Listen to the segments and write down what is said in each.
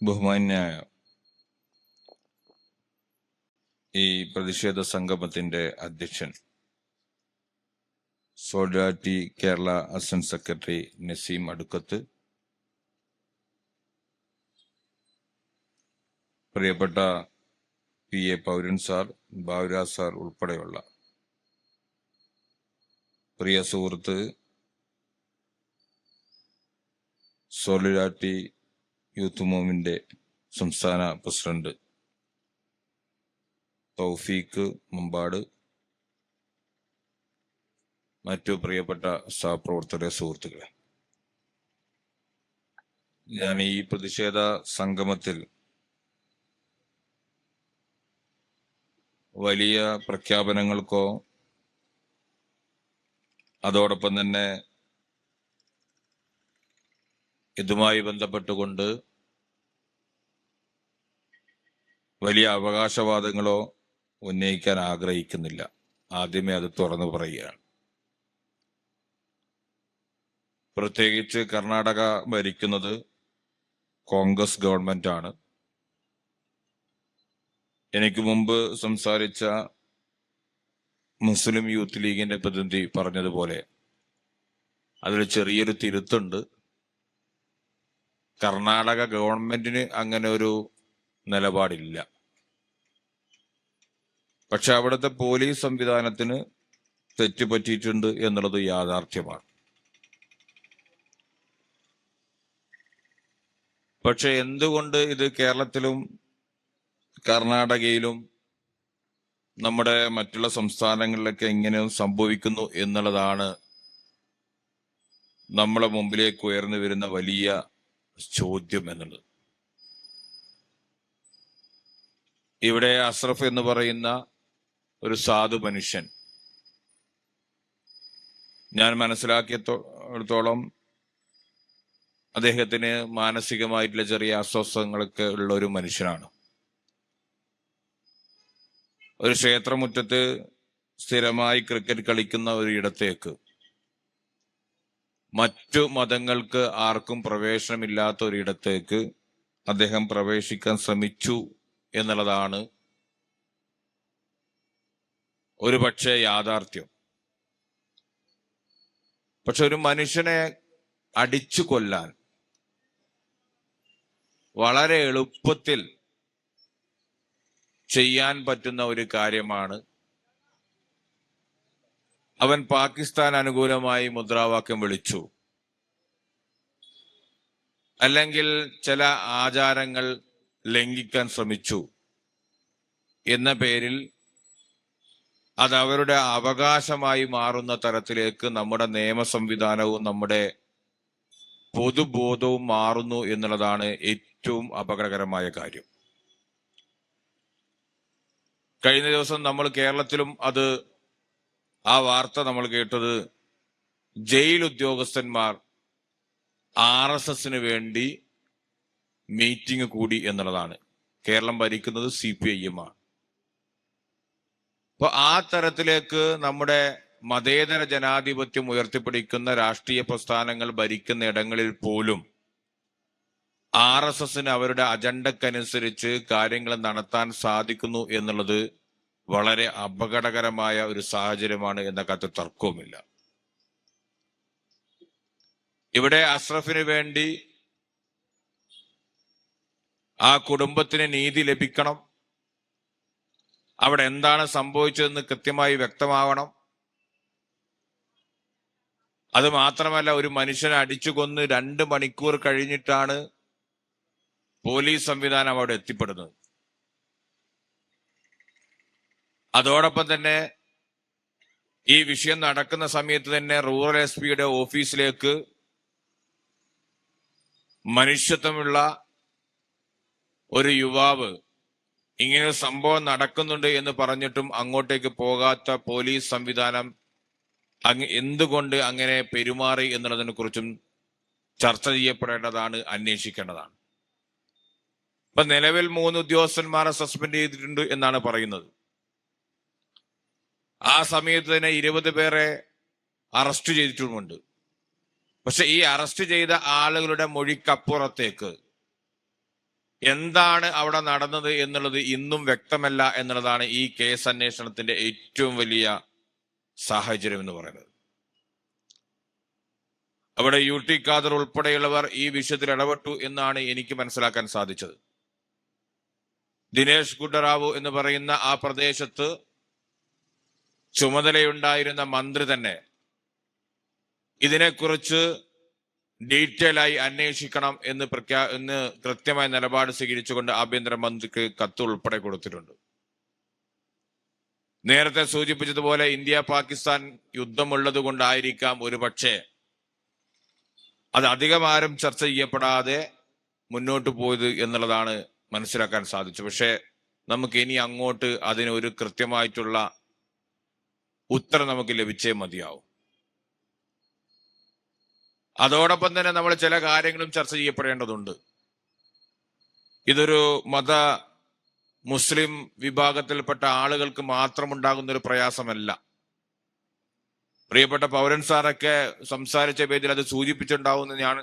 ബഹുമാന്യായ ഈ പ്രതിഷേധ സംഗമത്തിന്റെ അധ്യക്ഷൻ സോഡാറ്റി കേരള അസിസ്റ്റന്റ് സെക്രട്ടറി നസീം അടുക്കത്ത് പ്രിയപ്പെട്ട P A Pouran sir Bavura sir ഉൾപ്പെടെയുള്ള പ്രിയ സുഹൃത്ത് സോളിഡാരിറ്റി യൂത്ത് മൂവ്മെന്റ് സംസ്ഥാന പ്രസിഡന്റ്. തൗഫീഖ് മുമ്പാട്. മറ്റു പ്രിയപ്പെട്ട സഹപ്രവർത്തകരെ സുഹൃത്തുക്കളെ. ഞാൻ ഈ പ്രതിഷേധ സംഗമത്തിൽ വലിയ പ്രഖ്യാപനങ്ങൾക്കോ അതോടൊപ്പം തന്നെ ഇതുമായി ബന്ധപ്പെട്ടുകൊണ്ട് വലിയ അവകാശവാദങ്ങളോ ഉന്നയിക്കാൻ ആഗ്രഹിക്കുന്നില്ല. ആദ്യമേ അത് തുറന്നു പറയുകയാണ്. പ്രത്യേകിച്ച് കർണാടക ഭരിക്കുന്നത് കോൺഗ്രസ് ഗവൺമെന്റ് ആണ് എനിക്ക് മുമ്പ് സംസാരിച്ച മുസ്ലിം യൂത്ത് ലീഗിന്റെ പ്രതിനിധി പറഞ്ഞതുപോലെ അതിൽ ചെറിയൊരു തിരുത്തുണ്ട്. കർണാടക ഗവൺമെന്റിന് അങ്ങനെ ഒരു നിലപാടില്ല. പക്ഷെ അവിടുത്തെ പോലീസ് സംവിധാനത്തിന് തെറ്റുപറ്റിയിട്ടുണ്ട് എന്നുള്ളത് യാഥാർത്ഥ്യമാണ്. പക്ഷെ എന്തുകൊണ്ട് ഇത് കേരളത്തിലും കർണാടകയിലും നമ്മുടെ മറ്റുള്ള സംസ്ഥാനങ്ങളിലൊക്കെ ഇങ്ങനെ സംഭവിക്കുന്നു എന്നുള്ളതാണ് നമ്മളെ മുമ്പിലേക്ക് ഉയർന്നു വരുന്ന വലിയ ചോദ്യം എന്നുള്ളത്. ഇവിടെ അസ്രഫ് എന്ന് പറയുന്ന ഒരു സാധു മനുഷ്യൻ. ഞാൻ മനസ്സിലാക്കിയത്തോളം അദ്ദേഹത്തിന് മാനസികമായിട്ടുള്ള ചെറിയ അസ്വസ്ഥങ്ങളൊക്കെ ഉള്ള ഒരു മനുഷ്യനാണ്. ഒരു ക്ഷേത്രമുറ്റത്ത് സ്ഥിരമായി ക്രിക്കറ്റ് കളിക്കുന്ന ഒരു ഇടത്തേക്ക് മറ്റു മതങ്ങൾക്ക് ആർക്കും പ്രവേശനമില്ലാത്ത ഒരിടത്തേക്ക് അദ്ദേഹം പ്രവേശിക്കാൻ ശ്രമിച്ചു എന്നുള്ളതാണ് ഒരു പക്ഷേ യാഥാർത്ഥ്യം. പക്ഷെ ഒരു മനുഷ്യനെ അടിച്ചു കൊല്ലാൻ വളരെ എളുപ്പത്തിൽ ചെയ്യാൻ പറ്റുന്ന ഒരു കാര്യമാണ് അവൻ പാകിസ്ഥാൻ അനുകൂലമായി മുദ്രാവാക്യം വിളിച്ചു. അല്ലെങ്കിൽ ചില ആചാരങ്ങൾ ലംഘിക്കാൻ ശ്രമിച്ചു. എന്ന പേരിൽ അത് അവരുടെ അവകാശമായി മാറുന്ന തരത്തിലേക്ക് നമ്മുടെ നിയമ സംവിധാനവും നമ്മുടെ പൊതുബോധവും മാറുന്നു എന്നുള്ളതാണ് ഏറ്റവും അപകടകരമായ കാര്യം. കഴിഞ്ഞ ദിവസം നമ്മൾ കേരളത്തിലും അത് ആ വാർത്ത നമ്മൾ കേട്ടത് ജയിൽ ഉദ്യോഗസ്ഥന്മാർ ആർ എസ് എസിന് വേണ്ടി മീറ്റിംഗ് കൂടി എന്നുള്ളതാണ്. കേരളം ഭരിക്കുന്നത് സി പി ഐ എം ആണ്. അപ്പൊ ആ തരത്തിലേക്ക് നമ്മുടെ മതേതര ജനാധിപത്യം ഉയർത്തിപ്പിടിക്കുന്ന രാഷ്ട്രീയ പ്രസ്ഥാനങ്ങൾ ഭരിക്കുന്ന ഇടങ്ങളിൽ പോലും ആർ എസ് എസിന് അവരുടെ അജണ്ടക്കനുസരിച്ച് കാര്യങ്ങൾ നടത്താൻ സാധിക്കുന്നു എന്നുള്ളത് വളരെ അപകടകരമായ ഒരു സാഹചര്യമാണ് എന്ന തർക്കവുമില്ല. ഇവിടെ അഷ്റഫിന് വേണ്ടി ആ കുടുംബത്തിന് നീതി ലഭിക്കണം. അവിടെ എന്താണ് സംഭവിച്ചതെന്ന് കൃത്യമായി വ്യക്തമാവണം. അത് മാത്രമല്ല ഒരു മനുഷ്യനെ അടിച്ചു കൊന്ന് രണ്ട് മണിക്കൂർ കഴിഞ്ഞിട്ടാണ് പോലീസ് സംവിധാനം അവിടെ എത്തിപ്പെടുന്നത്. അതോടൊപ്പം തന്നെ ഈ വിഷയം നടക്കുന്ന സമയത്ത് തന്നെ റൂറൽ എസ് പിയുടെ ഓഫീസിലേക്ക് മനുഷ്യത്വമുള്ള ഒരു യുവാവ് ഇങ്ങനെ സംഭവം നടക്കുന്നുണ്ട് എന്ന് പറഞ്ഞിട്ടും അങ്ങോട്ടേക്ക് പോകാത്ത പോലീസ് സംവിധാനം എന്തുകൊണ്ട് അങ്ങനെ പെരുമാറി എന്നുള്ളതിനെ കുറിച്ചും ചർച്ച ചെയ്യപ്പെടേണ്ടതാണ് അന്വേഷിക്കേണ്ടതാണ്. ഇപ്പൊ നിലവിൽ മൂന്ന് ഉദ്യോഗസ്ഥന്മാരെ സസ്പെൻഡ് ചെയ്തിട്ടുണ്ട് എന്നാണ് പറയുന്നത്. ആ സമയത്ത് തന്നെ ഇരുപത് പേരെ അറസ്റ്റ് ചെയ്തിട്ടുമുണ്ട്. പക്ഷെ ഈ അറസ്റ്റ് ചെയ്ത ആളുകളുടെ മൊഴിക്കപ്പുറത്തേക്ക് എന്താണ് അവിടെ നടന്നത് എന്നുള്ളത് ഇന്നും വ്യക്തമല്ല എന്നുള്ളതാണ് ഈ കേസ് അന്വേഷണത്തിന്റെ ഏറ്റവും വലിയ സാഹചര്യം എന്ന് പറയുന്നത്. അവിടെ യു ടി ഖാദർ ഉൾപ്പെടെയുള്ളവർ ഈ വിഷയത്തിൽ ഇടപെട്ടു എന്നാണ് എനിക്ക് മനസ്സിലാക്കാൻ സാധിച്ചത്. ദിനേശ് ഗുഡറാവു എന്ന് പറയുന്ന ആ പ്രദേശത്ത് ചുമതലയുണ്ടായിരുന്ന മന്ത്രി തന്നെ ഇതിനെക്കുറിച്ച് ഡീറ്റെയിൽ ആയി അന്വേഷിക്കണം എന്ന് പ്രഖ്യാ എന്ന് കൃത്യമായ നിലപാട് സ്വീകരിച്ചുകൊണ്ട് ആഭ്യന്തരമന്ത്രിക്ക് കത്ത് ഉൾപ്പെടെ കൊടുത്തിട്ടുണ്ട്. നേരത്തെ സൂചിപ്പിച്ചതുപോലെ ഇന്ത്യ പാകിസ്ഥാൻ യുദ്ധമുള്ളത് കൊണ്ടായിരിക്കാം ഒരുപക്ഷെ അത് അധികം ആരും ചർച്ച ചെയ്യപ്പെടാതെ മുന്നോട്ട് പോയത് എന്നുള്ളതാണ് മനസ്സിലാക്കാൻ സാധിച്ചു പക്ഷേ നമുക്ക് ഇനി അങ്ങോട്ട് ഒരു കൃത്യമായിട്ടുള്ള ഉത്തരം നമുക്ക് ലഭിച്ചേ മതിയാവും. അതോടൊപ്പം തന്നെ നമ്മൾ ചില കാര്യങ്ങളും ചർച്ച ചെയ്യപ്പെടേണ്ടതുണ്ട്. ഇതൊരു മത മുസ്ലിം വിഭാഗത്തിൽപ്പെട്ട ആളുകൾക്ക് മാത്രം ഉണ്ടാകുന്ന ഒരു പ്രയാസമല്ല. പ്രിയപ്പെട്ട പൗരൻ സാറൊക്കെ സംസാരിച്ച പേജിൽ അത് സൂചിപ്പിച്ചിട്ടുണ്ടാവും ഞാൻ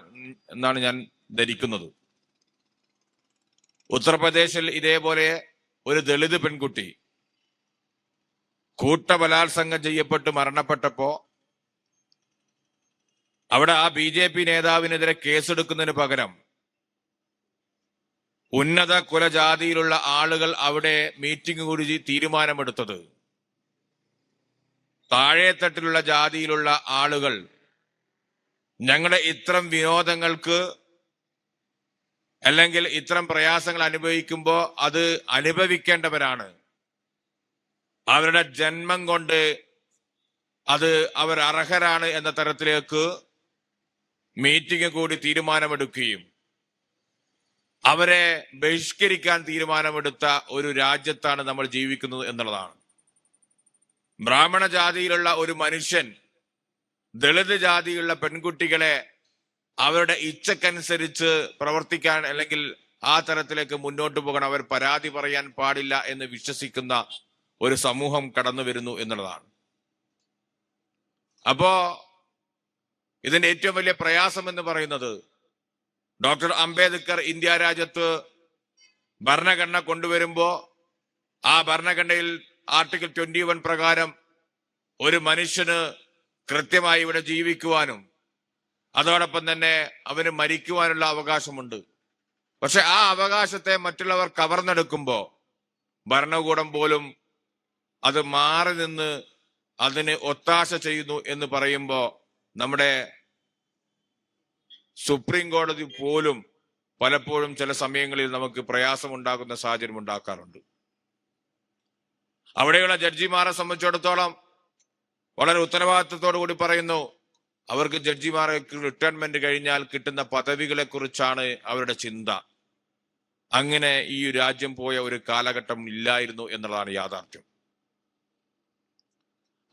എന്നാണ് ഞാൻ ധരിക്കുന്നത്. ഉത്തർപ്രദേശിൽ ഇതേപോലെ ഒരു ദളിത് പെൺകുട്ടി കൂട്ടബലാത്സംഗം ചെയ്യപ്പെട്ട് മരണപ്പെട്ടപ്പോ അവിടെ ആ ബി ജെ പി നേതാവിനെതിരെ കേസെടുക്കുന്നതിന് പകരം ഉന്നത കുലജാതിയിലുള്ള ആളുകൾ അവിടെ മീറ്റിംഗ് കൂടി തീരുമാനമെടുത്തത്. താഴെത്തട്ടിലുള്ള ജാതിയിലുള്ള ആളുകൾ ഞങ്ങളുടെ ഇത്തരം വിനോദങ്ങൾക്ക് അല്ലെങ്കിൽ ഇത്തരം പ്രയാസങ്ങൾ അനുഭവിക്കുമ്പോൾ അത് അനുഭവിക്കേണ്ടവരാണ്. അവരുടെ ജന്മം കൊണ്ട് അത് അവർ അർഹരാണ് എന്ന തരത്തിലേക്ക് മീറ്റിംഗ് കൂടി തീരുമാനമെടുക്കുകയും അവരെ ബഹിഷ്കരിക്കാൻ തീരുമാനമെടുത്ത ഒരു രാജ്യത്താണ് നമ്മൾ ജീവിക്കുന്നത് എന്നുള്ളതാണ്. ബ്രാഹ്മണ ജാതിയിലുള്ള ഒരു മനുഷ്യൻ ദളിത് ജാതിയിലുള്ള പെൺകുട്ടികളെ അവരുടെ ഇച്ഛക്കനുസരിച്ച് പ്രവർത്തിക്കാൻ അല്ലെങ്കിൽ ആ തരത്തിലേക്ക് മുന്നോട്ട് പോകണം അവർ പരാതി പറയാൻ പാടില്ല എന്ന് വിശ്വസിക്കുന്ന ഒരു സമൂഹം കടന്നു വരുന്നു എന്നുള്ളതാണ്. അപ്പോ ഇതിന്റെ ഏറ്റവും വലിയ പ്രയാസം എന്ന് പറയുന്നത് ഡോക്ടർ അംബേദ്കർ ഇന്ത്യ രാജ്യത്ത് ഭരണഘടന കൊണ്ടുവരുമ്പോ ആ ഭരണഘടനയിൽ ആർട്ടിക്കിൾ ട്വന്റി വൺ പ്രകാരം ഒരു മനുഷ്യന് കൃത്യമായി ഇവിടെ ജീവിക്കുവാനും അതോടൊപ്പം തന്നെ അവന് മരിക്കുവാനുള്ള അവകാശമുണ്ട്. പക്ഷെ ആ അവകാശത്തെ മറ്റുള്ളവർ കവർന്നെടുക്കുമ്പോ ഭരണകൂടം പോലും അത് മാറി നിന്ന് അതിന് ഒത്താശ ചെയ്യുന്നു എന്ന് പറയുമ്പോ നമ്മുടെ സുപ്രീം കോടതി പോലും പലപ്പോഴും ചില സമയങ്ങളിൽ നമുക്ക് പ്രയാസമുണ്ടാക്കുന്ന സാഹചര്യം ഉണ്ടാക്കാറുണ്ട്. അവിടെയുള്ള ജഡ്ജിമാരെ സംബന്ധിച്ചിടത്തോളം വളരെ ഉത്തരവാദിത്തത്തോടു കൂടി പറയുന്നു അവർക്ക് ജഡ്ജിമാരെ റിട്ടയർമെന്റ് കഴിഞ്ഞാൽ കിട്ടുന്ന പദവികളെ കുറിച്ചാണ് അവരുടെ ചിന്ത. അങ്ങനെ ഈ രാജ്യം പോയ ഒരു കാലഘട്ടം ഇല്ലായിരുന്നു എന്നുള്ളതാണ് യാഥാർത്ഥ്യം.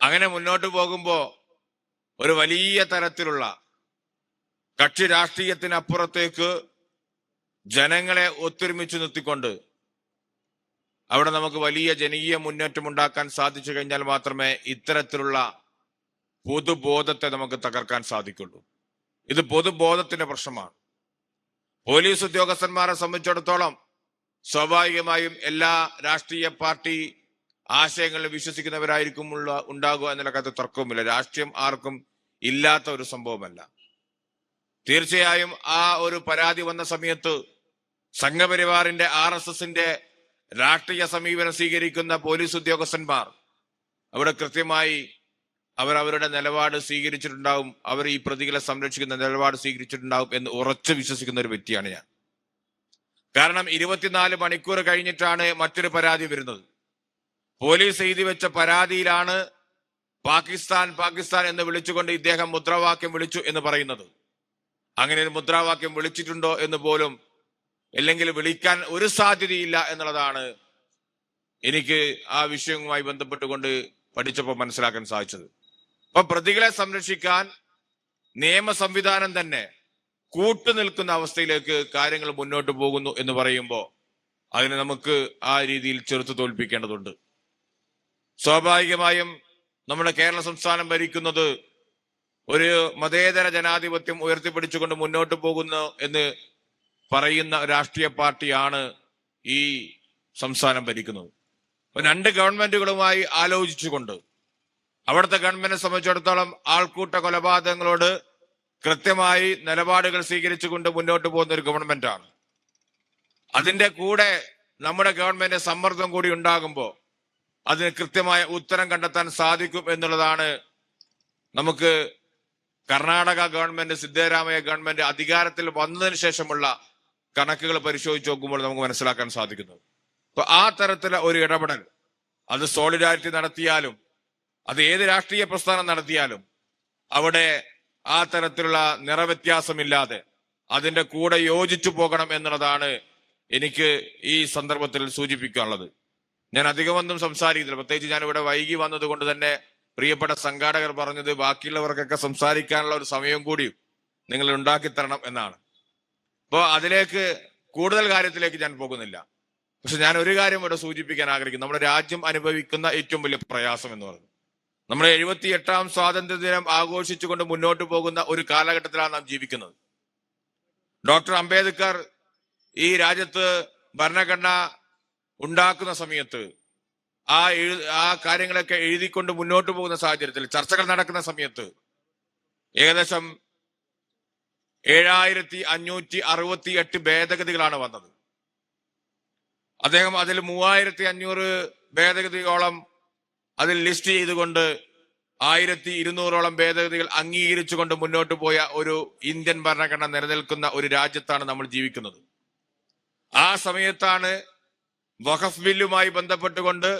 അങ്ങനെ മുന്നോട്ട് പോകുമ്പോ ഒരു വലിയ തരത്തിലുള്ള കക്ഷി രാഷ്ട്രീയത്തിനപ്പുറത്തേക്ക് ജനങ്ങളെ ഒത്തൊരുമിച്ച് നിർത്തിക്കൊണ്ട് അവിടെ നമുക്ക് വലിയ ജനകീയ മുന്നേറ്റം ഉണ്ടാക്കാൻ സാധിച്ചു കഴിഞ്ഞാൽ മാത്രമേ ഇത്തരത്തിലുള്ള പൊതുബോധത്തെ നമുക്ക് തകർക്കാൻ സാധിക്കുള്ളൂ. ഇത് പൊതുബോധത്തിന്റെ പ്രശ്നമാണ്. പോലീസ് ഉദ്യോഗസ്ഥന്മാരെ സംബന്ധിച്ചിടത്തോളം സ്വാഭാവികമായും എല്ലാ രാഷ്ട്രീയ പാർട്ടി ആശയങ്ങളിൽ വിശ്വസിക്കുന്നവരായിരിക്കും ഉള്ള ഉണ്ടാകുക എന്നുള്ള കാര്യത്തിൽ തർക്കവുമില്ല. രാഷ്ട്രീയം ആർക്കും ഇല്ലാത്ത ഒരു സംഭവമല്ല. തീർച്ചയായും ആ ഒരു പരാതി വന്ന സമയത്ത് സംഘപരിവാറിന്റെ ആർ എസ് എസിന്റെ രാഷ്ട്രീയ സമീപനം സ്വീകരിക്കുന്ന പോലീസ് ഉദ്യോഗസ്ഥന്മാർ അവിടെ കൃത്യമായി അവർ അവരുടെ നിലപാട് സ്വീകരിച്ചിട്ടുണ്ടാവും. അവർ ഈ പ്രതികളെ സംരക്ഷിക്കുന്ന നിലപാട് സ്വീകരിച്ചിട്ടുണ്ടാവും എന്ന് ഉറച്ചു വിശ്വസിക്കുന്ന ഒരു വ്യക്തിയാണ് ഞാൻ. കാരണം ഇരുപത്തിനാല് മണിക്കൂർ കഴിഞ്ഞിട്ടാണ് മറ്റൊരു പരാതി വരുന്നത്. പോലീസ് എഴുതി വെച്ച പരാതിയിലാണ് പാകിസ്ഥാൻ പാകിസ്ഥാൻ എന്ന് വിളിച്ചുകൊണ്ട് ഇദ്ദേഹം മുദ്രാവാക്യം വിളിച്ചു എന്ന് പറയുന്നത്. അങ്ങനെ ഒരു മുദ്രാവാക്യം വിളിച്ചിട്ടുണ്ടോ എന്ന് പോലും അല്ലെങ്കിൽ വിളിക്കാൻ ഒരു സാധ്യതയില്ല എന്നുള്ളതാണ് എനിക്ക് ആ വിഷയവുമായി ബന്ധപ്പെട്ടുകൊണ്ട് പഠിച്ചപ്പോൾ മനസ്സിലാക്കാൻ സാധിച്ചത്. അപ്പൊ പ്രതികളെ സംരക്ഷിക്കാൻ നിയമ സംവിധാനം തന്നെ കൂട്ടുനിൽക്കുന്ന അവസ്ഥയിലേക്ക് കാര്യങ്ങൾ മുന്നോട്ട് പോകുന്നു എന്ന് പറയുമ്പോൾ അതിനെ നമുക്ക് ആ രീതിയിൽ ചെറുത്തു തോൽപ്പിക്കേണ്ടതുണ്ട്. സ്വാഭാവികമായും നമ്മുടെ കേരള സംസ്ഥാനം ഭരിക്കുന്നത് ഒരു മതേതര ജനാധിപത്യം ഉയർത്തിപ്പിടിച്ചുകൊണ്ട് മുന്നോട്ട് പോകുന്നു എന്ന് പറയുന്ന രാഷ്ട്രീയ പാർട്ടിയാണ് ഈ സംസ്ഥാനം ഭരിക്കുന്നത്. രണ്ട് ഗവൺമെന്റുകളുമായി ആലോചിച്ചുകൊണ്ട് അവിടുത്തെ ഗവൺമെന്റിനെ സംബന്ധിച്ചിടത്തോളം ആൾക്കൂട്ട കൊലപാതകങ്ങളോട് കൃത്യമായി നിലപാടുകൾ സ്വീകരിച്ചുകൊണ്ട് മുന്നോട്ട് പോകുന്ന ഒരു ഗവൺമെന്റാണ്. അതിന്റെ കൂടെ നമ്മുടെ ഗവൺമെന്റ് സമ്മർദ്ദം കൂടി ഉണ്ടാകുമ്പോൾ അതിന് കൃത്യമായ ഉത്തരം കണ്ടെത്താൻ സാധിക്കും എന്നുള്ളതാണ് നമുക്ക് കർണാടക ഗവൺമെന്റ് സിദ്ധരാമയ്യ ഗവൺമെന്റ് അധികാരത്തിൽ വന്നതിന് ശേഷമുള്ള കണക്കുകൾ പരിശോധിച്ച് നോക്കുമ്പോൾ നമുക്ക് മനസ്സിലാക്കാൻ സാധിക്കുന്നത് അപ്പൊ ആ തരത്തിലെ ഒരു ഇടപെടൽ അത് സോളിഡാരിറ്റി നടത്തിയാലും അത് ഏത് രാഷ്ട്രീയ പ്രസ്ഥാനം നടത്തിയാലും അവിടെ ആ തരത്തിലുള്ള നിറവ്യത്യാസമില്ലാതെ അതിന്റെ കൂടെ യോജിച്ചു പോകണം എന്നുള്ളതാണ് എനിക്ക് ഈ സന്ദർഭത്തിൽ സൂചിപ്പിക്കാനുള്ളത്. ഞാൻ അധികമൊന്നും സംസാരിക്കുന്നില്ല. പ്രത്യേകിച്ച് ഞാൻ ഇവിടെ വൈകി വന്നത് കൊണ്ട് തന്നെ പ്രിയപ്പെട്ട സംഘാടകർ പറഞ്ഞത് ബാക്കിയുള്ളവർക്കൊക്കെ സംസാരിക്കാനുള്ള ഒരു സമയം കൂടി നിങ്ങൾ ഉണ്ടാക്കി തരണം എന്നാണ്. അപ്പോൾ അതിലേക്ക് കൂടുതൽ കാര്യത്തിലേക്ക് ഞാൻ പോകുന്നില്ല. പക്ഷെ ഞാൻ ഒരു കാര്യം ഇവിടെ സൂചിപ്പിക്കാൻ ആഗ്രഹിക്കുന്നു. നമ്മുടെ രാജ്യം അനുഭവിക്കുന്ന ഏറ്റവും വലിയ പ്രയാസം എന്ന് പറയുന്നത്. നമ്മൾ എഴുപത്തി എട്ടാം സ്വാതന്ത്ര്യ ദിനം ആഘോഷിച്ചുകൊണ്ട് മുന്നോട്ട് പോകുന്ന ഒരു കാലഘട്ടത്തിലാണ് നാം ജീവിക്കുന്നത്. ഡോക്ടർ അംബേദ്കർ ഈ രാജ്യത്ത് ഭരണഘടന ഉണ്ടാക്കുന്ന സമയത്ത് ആ ആ കാര്യങ്ങളൊക്കെ എഴുതിക്കൊണ്ട് മുന്നോട്ട് പോകുന്ന സാഹചര്യത്തിൽ ചർച്ചകൾ നടക്കുന്ന സമയത്ത് ഏകദേശം ഏഴായിരത്തി അഞ്ഞൂറ്റി അറുപത്തി എട്ട് ഭേദഗതികളാണ് വന്നത്. അദ്ദേഹം അതിൽ മൂവായിരത്തി അഞ്ഞൂറ് ഭേദഗതിയോളം അതിൽ ലിസ്റ്റ് ചെയ്തുകൊണ്ട് ആയിരത്തി ഇരുന്നൂറോളം ഭേദഗതികൾ അംഗീകരിച്ചുകൊണ്ട് മുന്നോട്ട് പോയ ഒരു ഇന്ത്യൻ ഭരണഘടന നിലനിൽക്കുന്ന ഒരു രാജ്യത്താണ് നമ്മൾ ജീവിക്കുന്നത്. ആ സമയത്താണ് വഖഫ് ബില്ലുമായി ബന്ധപ്പെട്ടുകൊണ്ട്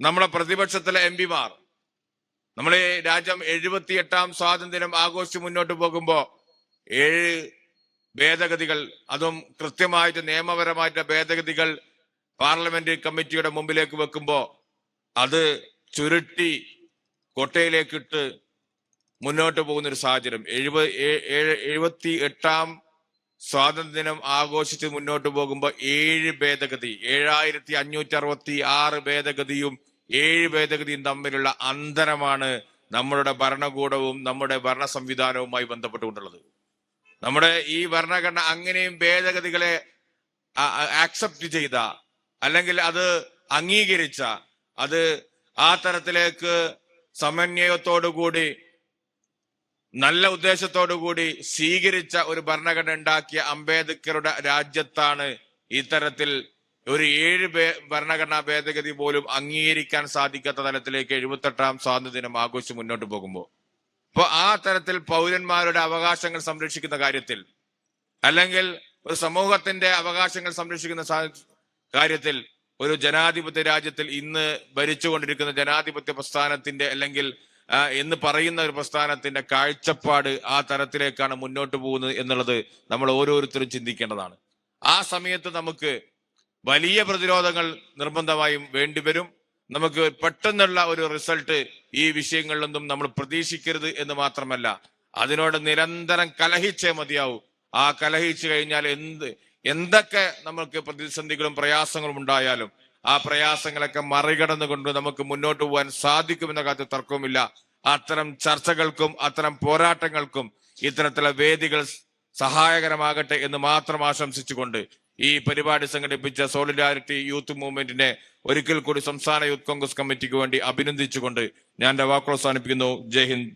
നമ്മളെ പ്രതിപക്ഷത്തിലെ എം പിമാർ നമ്മളെ രാജ്യം എഴുപത്തിയെട്ടാം സ്വാതന്ത്ര്യം ആഘോഷിച്ച് മുന്നോട്ട് പോകുമ്പോൾ ഏഴ് ഭേദഗതികൾ അതും കൃത്യമായിട്ട് നിയമപരമായിട്ട് ഭേദഗതികൾ പാർലമെന്റ് കമ്മിറ്റിയുടെ മുമ്പിലേക്ക് വെക്കുമ്പോൾ അത് ചുരുട്ടി കൊട്ടയിലേക്കിട്ട് മുന്നോട്ട് പോകുന്ന ഒരു സാഹചര്യം. എഴുപത് എഴുപത്തി എട്ടാം സ്വാതന്ത്ര്യം ആഘോഷിച്ച് മുന്നോട്ട് പോകുമ്പോൾ ഏഴ് ഭേദഗതി ഏഴായിരത്തി അഞ്ഞൂറ്റി അറുപത്തി ആറ് ഭേദഗതിയും ഏഴ് ഭേദഗതിയും തമ്മിലുള്ള അന്തരമാണ് നമ്മളുടെ ഭരണകൂടവും നമ്മുടെ ഭരണ സംവിധാനവുമായി ബന്ധപ്പെട്ടുകൊണ്ടുള്ളത്. നമ്മുടെ ഈ ഭരണഘടന അങ്ങനെയും ഭേദഗതികളെ ആക്സെപ്റ്റ് ചെയ്ത അല്ലെങ്കിൽ അത് അംഗീകരിച്ച അത് ആ തരത്തിലേക്ക് സമന്വയത്തോടുകൂടി നല്ല ഉദ്ദേശത്തോടുകൂടി സ്വീകരിച്ച ഒരു ഭരണഘടന ഉണ്ടാക്കിയ അംബേദ്കറുടെ രാജ്യത്താണ് ഇത്തരത്തിൽ ഒരു ഏഴ് ഭരണഘടനാ ഭേദഗതി പോലും അംഗീകരിക്കാൻ സാധിക്കാത്ത തലത്തിലേക്ക് എഴുപത്തെട്ടാം സ്വാതന്ത്ര്യദിനം ആഘോഷിച്ച് മുന്നോട്ട് പോകുമ്പോൾ. അപ്പൊ ആ തരത്തിൽ പൗരന്മാരുടെ അവകാശങ്ങൾ സംരക്ഷിക്കുന്ന കാര്യത്തിൽ അല്ലെങ്കിൽ ഒരു സമൂഹത്തിന്റെ അവകാശങ്ങൾ സംരക്ഷിക്കുന്ന കാര്യത്തിൽ ഒരു ജനാധിപത്യ രാജ്യത്തിൽ ഇന്ന് ഭരിച്ചുകൊണ്ടിരിക്കുന്ന ജനാധിപത്യ പ്രസ്ഥാനത്തിന്റെ അല്ലെങ്കിൽ എന്ന് പറയുന്ന ഒരു പ്രസ്ഥാനത്തിന്റെ കാഴ്ചപ്പാട് ആ തരത്തിലേക്കാണ് മുന്നോട്ട് പോകുന്നത് എന്നുള്ളത് നമ്മൾ ഓരോരുത്തരും ചിന്തിക്കേണ്ടതാണ്. ആ സമയത്ത് നമുക്ക് വലിയ പ്രതിരോധങ്ങൾ നിർബന്ധമായും വേണ്ടിവരും. നമുക്ക് പെട്ടെന്നുള്ള ഒരു റിസൾട്ട് ഈ വിഷയങ്ങളിലൊന്നും നമ്മൾ പ്രതീക്ഷിക്കരുത് എന്ന് മാത്രമല്ല അതിനോട് നിരന്തരം കലഹിച്ചേ മതിയാവൂ. ആ കലഹിച്ചു കഴിഞ്ഞാൽ എന്ത് എന്തൊക്കെ നമുക്ക് പ്രതിസന്ധികളും പ്രയാസങ്ങളും ഉണ്ടായാലും ആ പ്രയാസങ്ങളൊക്കെ മറികടന്നുകൊണ്ട് നമുക്ക് മുന്നോട്ട് പോകാൻ സാധിക്കുമെന്ന കാര്യത്തിൽ തർക്കവുമില്ല. അത്തരം ചർച്ചകൾക്കും അത്തരം പോരാട്ടങ്ങൾക്കും ഇത്തരത്തിലുള്ള വേദികൾ സഹായകരമാകട്ടെ എന്ന് മാത്രം ആശംസിച്ചുകൊണ്ട് ഈ പരിപാടി സംഘടിപ്പിച്ച സോളിഡാരിറ്റി യൂത്ത് മൂവ്മെന്റിനെ ഒരിക്കൽ കൂടി സംസ്ഥാന യൂത്ത് കോൺഗ്രസ് കമ്മിറ്റിക്ക് വേണ്ടി അഭിനന്ദിച്ചുകൊണ്ട് ഞാൻ എന്റെ വാക്കുകൾ അവസാനിപ്പിക്കുന്നു. ജയ് ഹിന്ദ്.